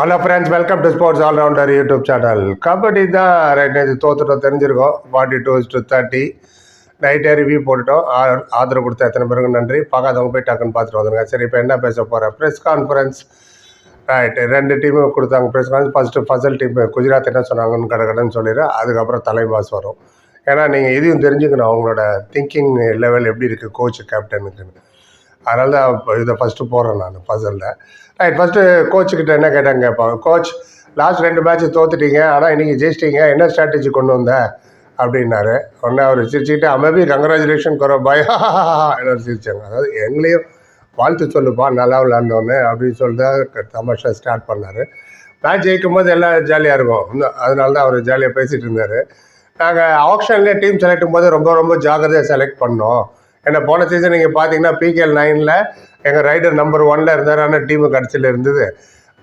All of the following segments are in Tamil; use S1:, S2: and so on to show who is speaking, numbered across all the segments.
S1: Hello friends welcome to sports allrounder YouTube channel kabaddi தான் ரைட் நேற்று தோத்துட்டோம் தெரிஞ்சிருக்கோம். ஃபார்ட்டி டூ டு தேர்ட்டி நைட்டே ரிவ்யூ போட்டுட்டோம். ஆ- ஆதரவு கொடுத்த எத்தனை பேருக்கு நன்றி. பார்க்காதவங்க போய் டக்குன்னு பார்த்துட்டு வந்துருங்க. சரி இப்போ என்ன பேச போகிறேன் ப்ரெஸ் கான்ஃபரன்ஸ் ரைட்டு ரெண்டு டீமும் கொடுத்தாங்க. Press conference first Fazal team Gujarat என்ன சொன்னாங்கன்னு கடை கடைன்னு சொல்லிடுறேன் அதுக்கப்புறம் தலைவாஸ் வரும். ஏன்னா நீங்கள் இதையும் தெரிஞ்சுக்கணும். அவங்களோட திங்கிங் லெவல் எப்படி இருக்குது கோச் கேப்டனுக்குன்னு அதனால தான் இப்போ இதை ஃபஸ்ட்டு போடுறேன் நான் பசலில் ரைட் ஃபஸ்ட்டு கோச்சுக்கிட்ட என்ன கேட்டாங்க கேட்பாங்க கோச் லாஸ்ட் ரெண்டு மேட்ச் தோத்துட்டீங்க ஆனால் இன்றைக்கி ஜெயிச்சிட்டீங்க என்ன ஸ்ட்ராட்டஜி கொண்டு வந்த? அப்படின்னாரு. உடனே அவர் சிரிச்சுக்கிட்டு அமபி கங்க்ராச்சுலேஷன் குறை பாய் எல்லாரும் சிரிச்சாங்க. அதாவது எங்களையும் வாழ்த்து சொல்லுப்பா நல்லா விளாண்டோன்னு அப்படின்னு சொல்லிட்டு தமாஷா ஸ்டார்ட் பண்ணார். மேட்ச் ஜெயிக்கும் போது எல்லாம் ஜாலியாக இருக்கும் இன்னும் அதனால தான் அவர் ஜாலியாக பேசிகிட்டு இருந்தார். நாங்கள் ஆப்ஷன்லேயே டீம் செலக்டும் போது ரொம்ப ரொம்ப ஜாக்கிரதையாக செலக்ட் பண்ணோம். ஏன்னா போன சீசன் நீங்கள் பார்த்தீங்கன்னா பிகேஎல் நைனில் எங்கள் ரைடர் நம்பர் ஒன்ல இருந்தார். ஆனால் டீமு கடைசியில் இருந்தது.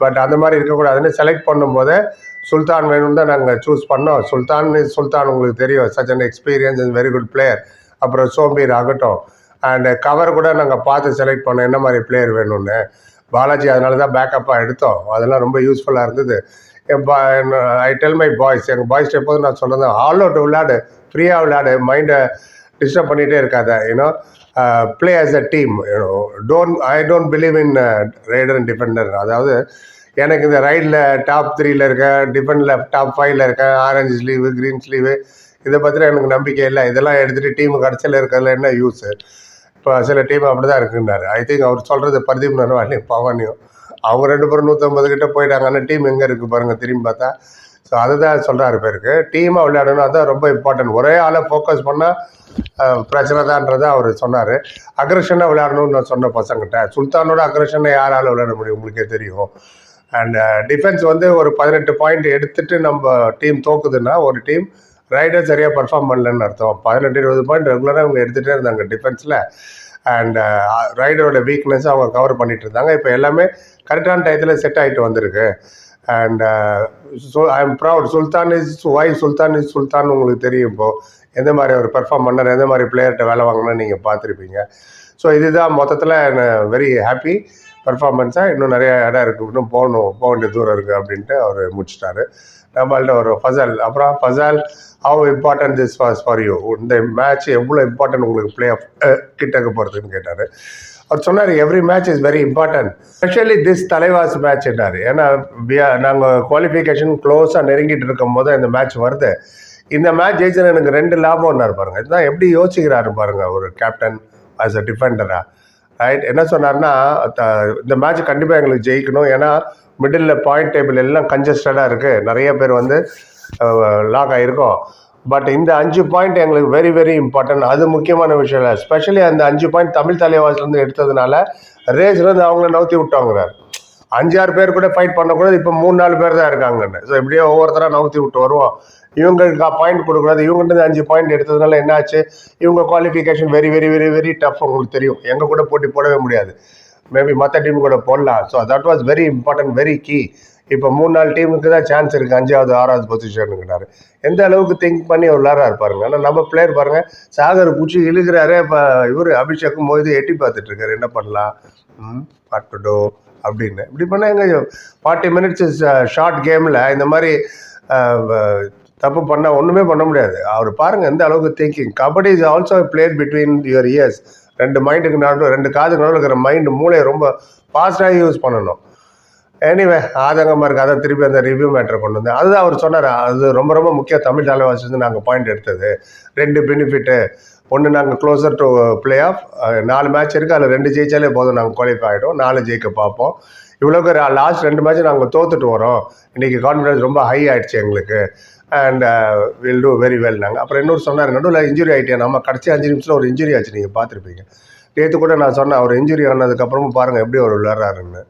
S1: பட் அந்த மாதிரி இருக்கக்கூடாதுன்னு செலக்ட் பண்ணும்போது சுல்தான் வேணும்னு தான் நாங்கள் சூஸ் பண்ணோம். சுல்தான் சுல்தான் உங்களுக்கு தெரியும். Such an experience and very good player அப்புறம் சோம்பீர் ஆகட்டும். அண்ட் கவர் கூட நாங்கள் பார்த்து செலக்ட் பண்ணோம். என்ன மாதிரி பிளேயர் வேணும்னு. பாலாஜி அதனால தான் பேக்கப்பாக எடுத்தோம். அதெல்லாம் ரொம்ப யூஸ்ஃபுல்லாக இருந்தது. ஐ டெல் மை பாய்ஸ் எங்கள் பாய்ஸ் எப்போதும் நான் சொன்னது ஆல் அவுட் விளையாடு. ஃப்ரீயாக விளையாடு. மைண்டை டிஸ்டர்ப் பண்ணிகிட்டே இருக்காத you know play as a team you know don't I don't believe in raider and defender அதாவது எனக்கு இந்த ரைடில் டாப் த்ரீல இருக்கேன் டிஃபெண்டில் டாப் ஃபைவ்ல இருக்கேன் ஆரஞ்சு ஸ்லீவு க்ரீன் ஸ்லீவு இதை பற்றின எனக்கு நம்பிக்கை இல்லை. இதெல்லாம் எடுத்துகிட்டு டீம் கடைசியில் இருக்கிறதுல என்ன யூஸு இப்போ சில டீம் அப்படி தான் இருக்குன்னாரு. ஐ திங்க் அவர் சொல்கிறது பர்தீப் நர்வாலையும் பவானியும் அவங்க ரெண்டு பேரும் நூற்றம்பது கிட்ட போயிட்டாங்க. ஆனால் டீம் எங்கே இருக்குது பாருங்கள் திரும்பி பார்த்தா ஸோ அதுதான் சொல்கிறாரு பேருக்கு. டீமாக விளையாடணும் அதுதான் ரொம்ப இம்பார்ட்டன்ட் ஒரே ஆளை ஃபோக்கஸ் பண்ணால் பிரச்சனை தான்றதை அவர் சொன்னார். அக்ரஷனாக விளையாடணும்னு நான் சொன்ன பசங்கிட்ட. சுல்தானோட அக்ரஷனை யாரால விளையாட முடியும்? உங்களுக்கே தெரியும். அண்ட் டிஃபென்ஸ் வந்து ஒரு பதினெட்டு பாயிண்ட் எடுத்துட்டு நம்ம டீம் தோக்குதுன்னா ஒரு டீம் ரைடர் சரியாக பர்ஃபார்ம் பண்ணலன்னு அர்த்தம். பதினெட்டு இருபது பாயிண்ட் ரெகுலராக அவங்க எடுத்துகிட்டே இருந்தாங்க டிஃபென்ஸில் அண்ட் ரைடரோட வீக்னஸ் அவங்க கவர் பண்ணிட்டு இருந்தாங்க. இப்போ எல்லாமே கரெக்டான டயத்தில் செட் ஆகிட்டு வந்திருக்கு. And I am proud Sultan is why Sultan is Sultan உங்களுக்கு தெரியும் இப்போ. எந்த மாதிரி அவர் பெர்ஃபார்ம் பண்ணார் எந்த மாதிரி பிளேயர்கிட்ட வேலை வாங்கினா நீங்கள் பார்த்துருப்பீங்க. ஸோ இதுதான் மொத்தத்தில் வெரி ஹாப்பி பர்ஃபார்மன்ஸாக இன்னும் நிறைய இடம் இருக்குது இன்னும் போகணும் போக வேண்டிய தூரம் இருக்குது அப்படின்ட்டு அவர் முடிச்சிட்டாரு. நம்மள்ட்ட ஒரு ஃபசல் அப்புறம் Fazel how important this was for you இந்த மேட்ச் எவ்வளோ இம்பார்ட்டன்ட் உங்களுக்கு பிளே ஆஃப் கிட்டக்க போகிறதுன்னு கேட்டார். அவர் சொன்னார் every match is very important specially this Thalaivas மேட்ச்னார் ஏன்னா நாங்கள் குவாலிஃபிகேஷன் க்ளோஸாக நெருங்கிட்டு இருக்கும் போது இந்த மேட்ச் வருது. இந்த மேட்ச் ஜெயிச்சது எனக்கு ரெண்டு லாபம்னாரு பாருங்க. இதுதான் எப்படி யோசிக்கிறாரு பாருங்கள் ஒரு கேப்டன் ஆஸ் அ டிஃபெண்டராக ரைட் என்ன சொன்னார்னா த- இந்த மேட்ச் கண்டிப்பாக எங்களுக்கு ஜெயிக்கணும். ஏன்னா மிடில் பாயிண்ட் டேபிள் எல்லாம் கன்ஜஸ்டடாக இருக்குது நிறைய பேர் வந்து லாக் ஆகிருக்கோம் பட் இந்த அஞ்சு பாயிண்ட் எங்களுக்கு வெரி வெரி இம்பார்ட்டன்ட் அது முக்கியமான விஷயம் இல்லை. ஸ்பெஷலி அந்த அஞ்சு பாயிண்ட் தமிழ் தலைவாசிலேருந்து எடுத்ததுனால ரேஸ்லேருந்து அவங்கள நவுத்தி விட்டாங்கிறார். அஞ்சாறு பேர் கூட ஃபைட் பண்ணக்கூடாது. இப்போ மூணு நாலு பேர் தான் இருக்காங்கன்னு. ஸோ இப்படியே ஒவ்வொருத்தராக நவுத்தி விட்டு வருவோம். இவங்களுக்கு பாயிண்ட் கொடுக்கூடாது இவங்ககிட்ட அஞ்சு பாயிண்ட் எடுத்ததுனால என்ன ஆச்சு இவங்க qualification very very very very tough உங்களுக்கு தெரியும். எங்கள் கூட போட்டி போடவே முடியாது. மேபி மற்ற டீம் கூட போடலாம். So that was very important very key இப்போ மூணு நாலு டீமுக்கு தான் சான்ஸ் இருக்குது அஞ்சாவது ஆறாவது பொசிஷனுக்குனாரு எந்த அளவுக்கு திங்க் பண்ணி அவர் விளாட்றாரு பாருங்க ஆனால் நம்ம பிளேயர் பாருங்கள் சாகர் பூச்சி இழுக்கிறாரு. இப்போ இவர் அபிஷேக்கும் போது எட்டி பார்த்துட்டு இருக்காரு. என்ன பண்ணலாம்? ம் பட்டுடோ அப்படின்னு. இப்படி பண்ணால் எங்க ஃபார்ட்டி மினிட்ஸ் ஷார்ட் கேமில் இந்த மாதிரி தப்பு பண்ணால் ஒன்றுமே பண்ண முடியாது. அவர் பாருங்கள் எந்த அளவுக்கு thinking kabaddi is also played between your ears ரெண்டு மைண்டுக்கு நடுவில் ரெண்டு காதுக்கு நடுவில் இருக்கிற மைண்டு மூளையை ரொம்ப ஃபாஸ்ட்டாக யூஸ் பண்ணணும். எனிவே ஆதங்கமாக இருக்குது அதை திருப்பி அந்த ரிவ்யூ மேட்டரை கொண்டு வந்தேன். அதுதான் அவர் சொன்னார். அது ரொம்ப ரொம்ப முக்கியம். தமிழ் தலைவாசி வந்து நாங்கள் பாயிண்ட் எடுத்தது. ரெண்டு பெனிஃபிட்டு ஒன்று நாங்கள் க்ளோசர் டு பிளே ஆஃப் நாலு மேட்ச் இருக்குது அதில் ரெண்டு ஜெயிச்சாலே போதும். நாங்கள் குவாலிஃபை ஆகிடும் நாலு ஜெயிக்க பார்ப்போம். இவ்வளோக்கு லாஸ்ட் ரெண்டு மேட்ச் நாங்கள் தோத்துட்டு வரோம். இன்றைக்கி கான்ஃபிடன்ஸ் ரொம்ப ஹை ஆகிடுச்சு எங்களுக்கு. And will do very well நாங்கள் அப்புறம் இன்னொரு சொன்னார் நடுவில் இன்ஜுரி ஆகிட்டேன் நம்ம கடைசி அஞ்சு நிமிஷத்தில் ஒரு இன்ஜுரி ஆச்சு நீங்கள் பார்த்துருப்பீங்க. நேற்று கூட நான் சொன்னேன் அவர் இன்ஜுரி ஆனதுக்கப்புறமும் பாருங்கள் எப்படி அவர் விளையாடுறாருன்னு.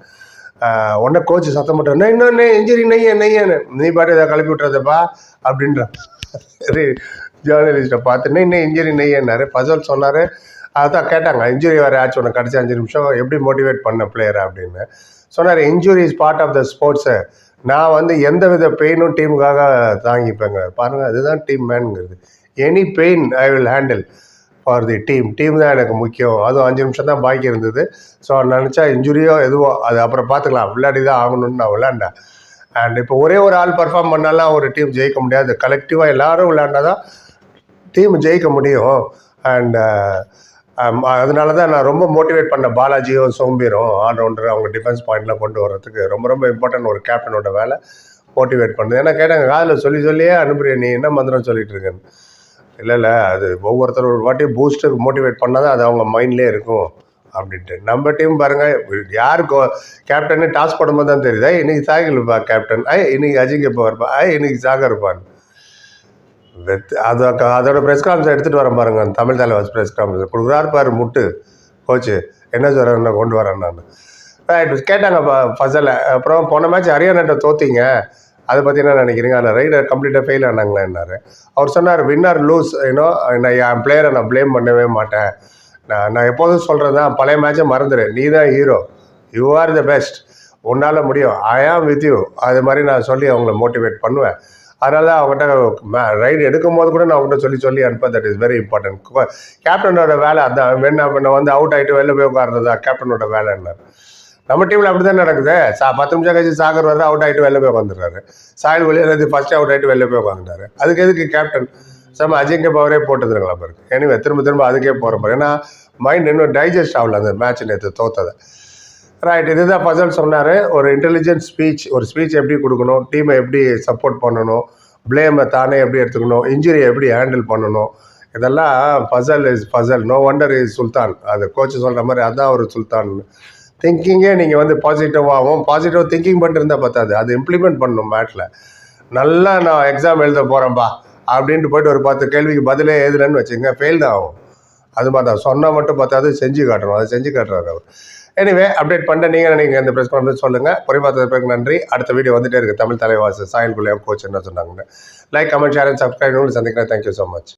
S1: Uh, உடனே கோச் சத்தம் போட்டார் "நை, இன்னொன்று இன்ஜுரி நெய்ய நெய்யன்னு. நீ பாட்டு இதை கிளப்பி விட்டுறதப்பா? அப்படின்ற ஜேர்னலிஸ்ட்டை பார்த்து இன்னும் இன்ஜுரி நெய்யன்னாரு. ஃபசல் சொன்னார் அதான் கேட்டாங்க இன்ஜுரி வேறு ஆச்சு உனக்கு கடைசி அஞ்சு நிமிஷம் எப்படி மோட்டிவேட் பண்ண பிளேயரை அப்படின்னு. சொன்னார் injury is part of the sports நான் வந்து எந்த வித பெயினும் டீமுக்காக தாங்கிப்பேங்க. பாருங்கள் அதுதான் team மேனுங்கிறது any pain I will handle for the team team தான் எனக்கு முக்கியம். அதுவும் அஞ்சு நிமிஷம் தான் பாக்கி இருந்தது. ஸோ நினச்சா இன்ஜுரியோ எதுவோ அது அப்புறம் பார்த்துக்கலாம் விளையாடி தான் ஆகணும்னு நான் விளையாண்டேன். அண்ட் இப்போ ஒரே ஒரு ஆள் பர்ஃபார்ம் பண்ணாலாம் ஒரு டீம் ஜெயிக்க முடியாது. கலெக்டிவாக எல்லாரும் விளையாண்டா தான் டீம் ஜெயிக்க முடியும். அண்ட் அதனால தான் நான் ரொம்ப மோட்டிவேட் பண்ண பாலாஜியும் சோம்பீரும் ஆல்ரவுண்டர் அவங்க டிஃபென்ஸ் பாயிண்ட்லாம் கொண்டு வர்றதுக்கு ரொம்ப ரொம்ப இம்பார்ட்டன்ட் ஒரு கேப்டனோட வேலை மோட்டிவேட் பண்ணுது. ஏன்னா கேட்டாங்க காதில் சொல்லி சொல்லியே அனுப்புறிய நீ என்ன மந்திரம் சொல்லிட்டு இருக்கேன்னு? இல்லை இல்லை அது ஒவ்வொருத்தர் ஒரு வாட்டி பூஸ்டர் மோட்டிவேட் பண்ணால் தான் அது அவங்க மைண்ட்லேயே இருக்கும் அப்படின்ட்டு. நம்ம டீம் பாருங்கள் யாருக்கு கேப்டன்னு டாஸ் போடும்போது தான் தெரியுது இன்னைக்கு சாகில் இருப்பா கேப்டன் ஐ இன்னைக்கு அஜிங்க இப்போ இருப்பா ஐ இன்னைக்கு சாகர் இருப்பான்னு. அது அதோட ப்ரெஸ் கான்ஃபரன்ஸ் எடுத்துகிட்டு வரேன் பாருங்க. அந்த தமிழ் தலைவாஸ் ப்ரெஸ் கான்ஃபரன்ஸ் கொடுக்குறாரு பாரு முட்டு. கோச்சு என்ன சொல்கிறேன் நான் கொண்டு வரேன் நான். ரைட் கேட்டாங்க ஃபசலில் அப்புறம் போன மேட்ச் ஹரியானாட்ட தோத்திங்க. அதை பற்றி என்ன நினைக்கிறீங்க? அந்த ரைடர் கம்ப்ளீட்டாக ஃபெயில் ஆனாங்களா என்னாரு? அவர் சொன்னார் வின்னர் லூஸ் ஏன்னோ நான் என் பிளேயரை நான் ப்ளேம் பண்ணவே மாட்டேன். நான் நான் எப்போதும் சொல்கிறது தான் பழைய மேட்சை மறந்துடு நீ தான் hero you are the best உன்னால் முடியும். ஐ ஆம் வித் யூ அது மாதிரி நான் சொல்லி அவங்கள மோட்டிவேட் பண்ணுவேன். அதனால அவங்ககிட்ட ரைடு எடுக்கும் போது கூட நான் அவங்ககிட்ட சொல்லி சொல்லி அனுப்பேன் தட் இஸ் வெரி இம்பார்ட்டன்ட் கேப்டனோட வேலை அதான். வேணா பண்ண வந்து அவுட் ஆகிட்டு வெளில போய் உட்கார்றது தான் கேப்டனோட வேலைன்னாரு. நம்ம டீமில் அப்படி தான் நடக்குது? சா பத்து நிமிஷம் கழிச்சு சாகர் வர்றது அவுட் ஆகிட்டு வெளில போய் உட்காந்துறாரு சாயல் வெளியே ஃபர்ஸ்ட் அவுட் ஆகிட்டு வெளில போய் உட்காந்துட்டாரு. அதுக்கு எதுக்கு கேப்டன் சம அஜிங்க பவரே போட்டுருங்களா பாருங்க எனவே திரும்ப திரும்ப அதுக்கே போகிற பாரு. ஏன்னா மைண்ட் இன்னும் டைஜஸ்ட் ஆகல அந்த மேட்ச் நேற்று தோத்ததை. ரைட் இதுதான் ஃபசல் சொன்னார். ஒரு இன்டெலிஜென்ட் ஸ்பீச் ஒரு ஸ்பீச் எப்படி கொடுக்கணும் டீமை எப்படி சப்போர்ட் பண்ணணும் ப்ளேமை தானே எப்படி எடுத்துக்கணும் இன்ஜுரியை எப்படி ஹேண்டில் பண்ணணும். இதெல்லாம் Fazel is Fazel no wonder is Sultan அது கோச் சொல்கிற மாதிரி அதான் ஒரு சுல்தான் திங்கிங்கே நீங்கள் வந்து பாசிட்டிவாகவும் பாசிட்டிவ் திங்கிங் பண்ணிட்டு இருந்தால் பத்தாது. அது இம்ப்ளிமெண்ட் பண்ணணும் மேட்டில் நல்லா நான் எக்ஸாம் எழுத போகிறேன்ப்பா அப்படின்ட்டு போயிட்டு ஒரு பத்து கேள்விக்கு பதிலே எழுதுறேன்னு வச்சுங்க ஃபெயில் தான் ஆகும். அது மாதிரி தான். சொன்னால் மட்டும் பார்த்தாது செஞ்சு காட்டணும். அதை செஞ்சு காட்டுறாரு அவர். எனிவே அப்டேட் பண்ணிட்டு நீங்கள் நீங்கள் இந்த ப்ரெஸ் கான்ஃபரன்ஸ் சொல்லுங்கள் பொறிபார்த்தது நன்றி. அடுத்த வீடியோ வந்துட்டே இருக்குது தமிழ் தலைவாசு சாயல் குலியம் கோச் என்ன சொன்னாங்கன்னு. Like comment share and subscribe சந்திக்கிறேன். Thank you so much